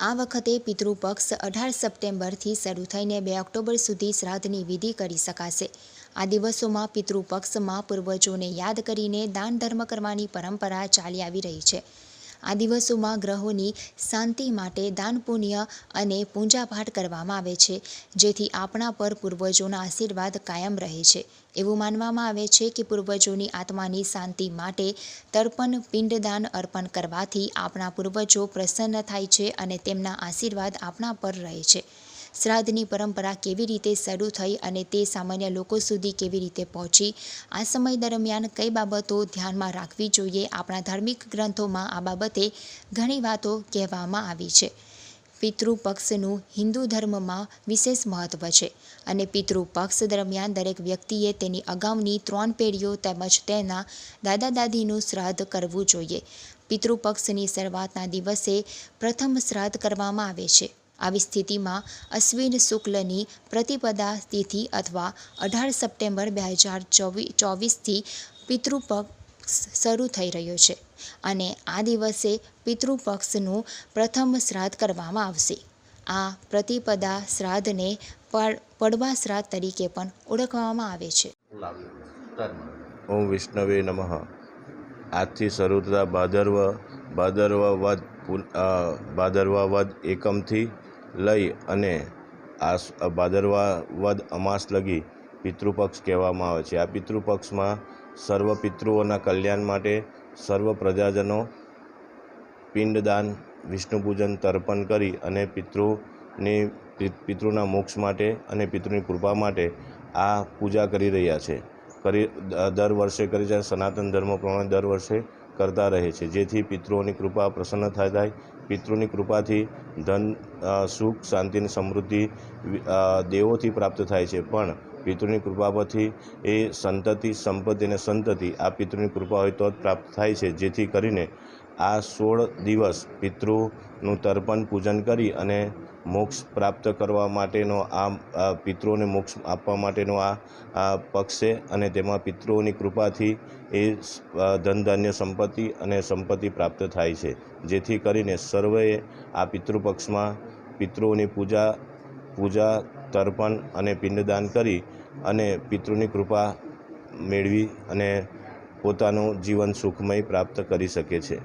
આ વખતે પિતૃપક્ષ અઢાર સપ્ટેમ્બરથી શરૂ થઈને બે ઓક્ટોબર સુધી શ્રાદ્ધની વિધિ કરી શકાશે. આ દિવસોમાં પિતૃપક્ષમાં પૂર્વજોને યાદ કરીને દાન ધર્મ કરવાની પરંપરા ચાલી આવી રહી છે. આ દિવસોમાં ગ્રહોની શાંતિ માટે દાન, પુણ્ય અને પૂજાપાઠ કરવામાં આવે છે, જેથી આપણા પર પૂર્વજોના આશીર્વાદ કાયમ રહે છે. એવું માનવામાં આવે છે કે પૂર્વજોની આત્માની શાંતિ માટે તર્પણ, પિંડદાન અર્પણ કરવાથી આપણા પૂર્વજો પ્રસન્ન થાય છે અને તેમના આશીર્વાદ આપણા પર રહે છે. શ્રાદ્ધની પરંપરા કેવી રીતે શરૂ થઈ અને તે સામાન્ય લોકો સુધી કેવી રીતે પહોંચી? આ સમય દરમિયાન કઈ બાબતો ધ્યાનમાં રાખવી જોઈએ? આપણા ધાર્મિક ગ્રંથોમાં આ બાબતે ઘણી વાતો કહેવામાં આવી છે. પિતૃપક્ષનું હિન્દુ ધર્મમાં વિશેષ મહત્ત્વ છે અને પિતૃપક્ષ દરમિયાન દરેક વ્યક્તિએ તેની અગાઉની ત્રણ પેઢીઓ તેમજ તેના દાદા દાદીનું શ્રાદ્ધ કરવું જોઈએ. પિતૃપક્ષની શરૂઆતના દિવસે પ્રથમ શ્રાદ્ધ કરવામાં આવે છે. આવી સ્થિતિમાં અશ્વિન શુક્લની પ્રતિપદા તિથિ અથવા અઢાર સપ્ટેમ્બર બે હજાર ચોવીસ ચોવીસથી પિતૃપક્ષ શરૂ થઈ રહ્યો છે અને આ દિવસે પિતૃપક્ષનું પ્રથમ શ્રાદ્ધ કરવામાં આવશે. આ પ્રતિપદા શ્રાદ્ધને પડ પડવા શ્રાદ્ધ તરીકે પણ ઓળખવામાં આવે છે. ઓમ વિષ્ણવે નમઃ. આજથી શરૂ થતા ભાદરવ ભાદરવા વદ ભાદરવા વદ એકમથી લઈ અને આસ ભાદરવા વદ અમાસ લગી પિતૃપક્ષ કહેવામાં આવે છે. આ પિતૃપક્ષમાં સર્વ પિતૃઓના કલ્યાણ માટે સર્વ પ્રજાજનો પિંડદાન વિષ્ણુ પૂજન તર્પણ કરી અને પિતૃની પિતૃના મોક્ષ માટે અને પિતૃની કૃપા માટે આ પૂજા કરી રહ્યા છે. કરી, દર વર્ષે કરી છે સનાતન ધર્મ પ્રમાણે દર વર્ષે કરતા રહે છે. જેથી પિતૃઓની કૃપા પ્રસન્ન થાય થાય પિતૃની કૃપાથી ધન સુખ, શાંતિ અને સમૃદ્ધિ દેવોથી પ્રાપ્ત થાય છે. પણ પિતૃની કૃપા પરથી એ સંતતિ, સંપત્તિ અને સંતતિ, આ પિતૃની કૃપા હોય તો જ પ્રાપ્ત થાય છે. જેથી કરીને આ સોળ દિવસ પિતૃનું તર્પણ, પૂજન કરી અને મોક્ષ પ્રાપ્ત કરવા માટેનો આ પિતૃઓને મોક્ષ આપવા માટેનો આ પક્ષ છે અને તેમાં પિતૃઓની કૃપાથી એ ધન ધાન્ય સંપત્તિ અને સંપત્તિ પ્રાપ્ત થાય છે. જેથી કરીને સર્વેએ આ પિતૃપક્ષમાં પિતૃઓની પૂજા પૂજા, તર્પણ અને પિંડદાન કરી અને પિતૃની કૃપા મેળવી અને પોતાનું જીવન સુખમય પ્રાપ્ત કરી શકે છે.